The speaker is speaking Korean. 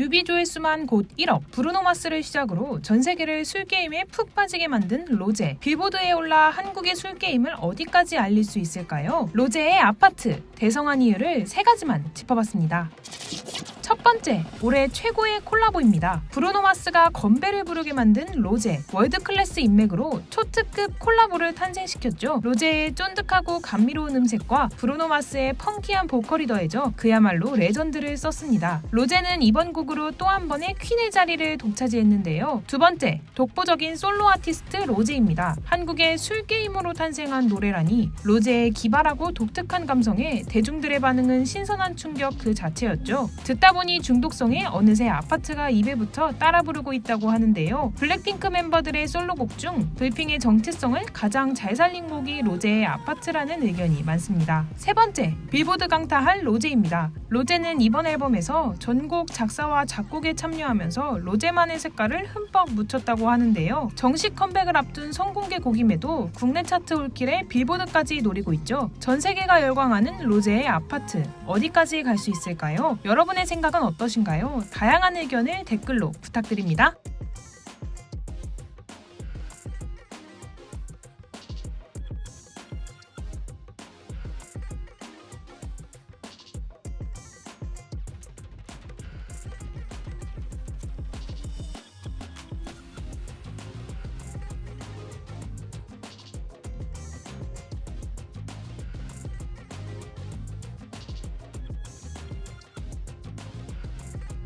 뮤비 조회수만 곧 1억, 브루노 마스를 시작으로 전 세계를 술게임에 푹 빠지게 만든 로제. 빌보드에 올라 한국의 술게임을 어디까지 알릴 수 있을까요? 로제의 아파트, 대성한 이유를 세 가지만 짚어봤습니다. 첫 번째, 올해 최고의 콜라보입니다. 브루노 마스가 건배를 부르게 만든 로제, 월드 클래스 인맥으로 초특급 콜라보를 탄생시켰죠. 로제의 쫀득하고 감미로운 음색과 브루노 마스의 펑키한 보컬이 더해져 그야말로 레전드를 썼습니다. 로제는 이번 곡으로 또 한 번의 퀸의 자리를 독차지했는데요. 두 번째, 독보적인 솔로 아티스트 로제입니다. 한국의 술게임으로 탄생한 노래라니 로제의 기발하고 독특한 감성에 대중들의 반응은 신선한 충격 그 자체였죠. 듣다 보니 중독성에 어느새 아파트가 입에 붙어 따라 부르고 있다고 하는데요. 블랙핑크 멤버들의 솔로곡 중 불핑의 정체성을 가장 잘 살린 곡이 로제의 아파트라는 의견이 많습니다. 세 번째, 빌보드 강타할 로제입니다. 로제는 이번 앨범에서 전곡 작사와 작곡에 참여하면서 로제만의 색깔을 흠뻑 묻혔다고 하는데요. 정식 컴백을 앞둔 선공개 곡임에도 국내 차트 올킬에 빌보드까지 노리고 있죠. 전 세계가 열광하는 로제의 아파트 어디까지 갈 수 있을까요? 여러분의 생각은 어떠신가요? 다양한 의견을 댓글로 부탁드립니다.